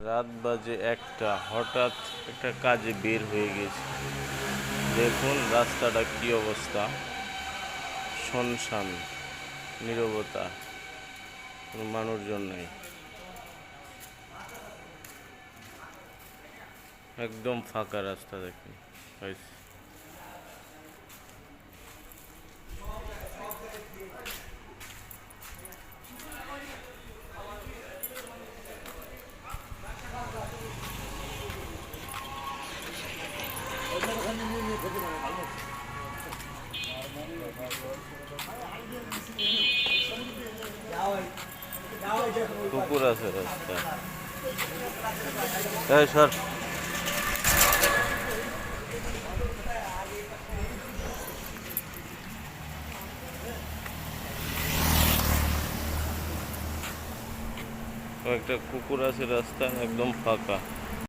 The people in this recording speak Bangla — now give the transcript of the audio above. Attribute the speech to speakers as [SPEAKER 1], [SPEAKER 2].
[SPEAKER 1] রাত বাজে একটা, হঠাৎ একটা কাজে বের হয়ে গেছে। দেখুন রাস্তাটা কি অবস্থা। শনশান নিরবতা, কোনো মানুষজন নেই। একদম ফাঁকা রাস্তা দেখুন। গাইস। কুকুর আছে রাস্তায়। এই সর। একটা কুকুর আছে রাস্তা একদম ফাঁকা।